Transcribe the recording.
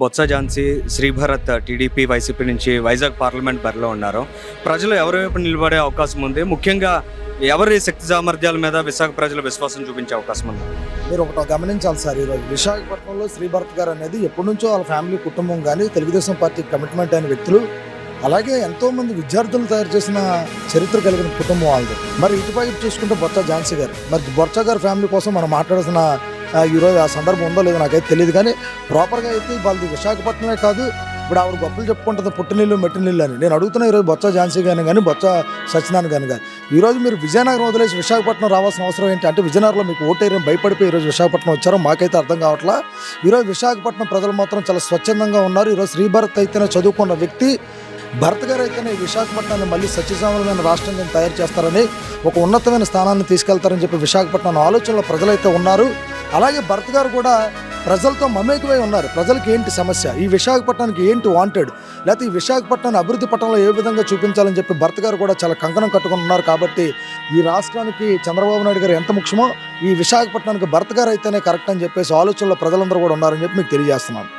Botsa Jhansi Sribharat TDP YCP నుంచి Vizag parliament బరిలో ఉన్నారు. ప్రజలు ఎవరి వైపు నిలబడే అవకాశం ఉంది? ముఖ్యంగా ఎవరి శక్తి సామర్థ్యాల మీద విశాఖ ప్రజలు విశ్వాసం చూపించే అవకాశం ఉంది? మీరు ఒకటి గమనించాలి సార్ ఈరోజు విశాఖపట్నంలో శ్రీభరత్ గారు అనేది ఎప్పటి నుంచో వాళ్ళ ఫ్యామిలీ కుటుంబం కానీ తెలుగుదేశం పార్టీ కమిట్మెంట్ అయిన వ్యక్తులు. అలాగే ఎంతో మంది విద్యార్థులు తయారు చేసిన చరిత్ర కలిగిన కుటుంబం వాళ్ళది. మరి ఇటుపై చూసుకుంటే బొత్స ఝాన్సీ గారు. మరి బొత్స గారి ఫ్యామిలీ కోసం మనం మాట్లాడాల్సిన ఈరోజు ఆ సందర్భం ఉందో లేదో నాకైతే తెలియదు కానీ ప్రాపర్గా అయితే వాళ్ళది విశాఖపట్నమే కాదు. ఇప్పుడు ఆవిడ గొప్పలు చెప్పుకుంటుంది పుట్టినీళ్ళు మెట్టినీళ్ళు అని. నేను అడుగుతున్నా ఈరోజు బొత్స ఝాన్సీ గాని కానీ బొత్స సత్యనారాయణ గాని కానీ ఈరోజు మీరు విజయనగరం వదిలేసి విశాఖపట్నం రావాల్సిన అవసరం ఏంటి అంటే విజయనగరంలో మీకు ఓటేరియం భయపడిపోయి ఈరోజు విశాఖపట్నం వచ్చారో మాకైతే అర్థం కావట్లా. ఈరోజు విశాఖపట్నం ప్రజలు మాత్రం చాలా స్వచ్ఛందంగా ఉన్నారు. ఈరోజు శ్రీభరత్ అయితేనే చదువుకున్న వ్యక్తి. భరత్ గారు అయితేనే విశాఖపట్నాన్ని మళ్ళీ సత్యసామలమైన రాష్ట్రంగా తయారు చేస్తారని ఒక ఉన్నతమైన స్థానాన్ని తీసుకెళ్తారని చెప్పి విశాఖపట్నం ఆలోచనలో ప్రజలైతే ఉన్నారు. అలాగే భరత్ గారు కూడా ప్రజలతో మమేకమై ఉన్నారు. ప్రజలకి ఏంటి సమస్య? ఈ విశాఖపట్నానికి ఏంటి వాంటెడ్ లేకపోతే ఈ విశాఖపట్నాన్ని అభివృద్ధి పట్టణంలో ఏ విధంగా చూపించాలని చెప్పి భరత్ గారు కూడా చాలా కంకణం కట్టుకుని ఉన్నారు కాబట్టి ఈ రాష్ట్రానికి చంద్రబాబు నాయుడు గారు ఎంత ముఖ్యమో ఈ విశాఖపట్నానికి భరత్ గారు అయితేనే కరెక్ట్ అని చెప్పేసి ఆలోచనలో ప్రజలందరూ కూడా ఉన్నారని చెప్పి మీకు తెలియజేస్తున్నాను.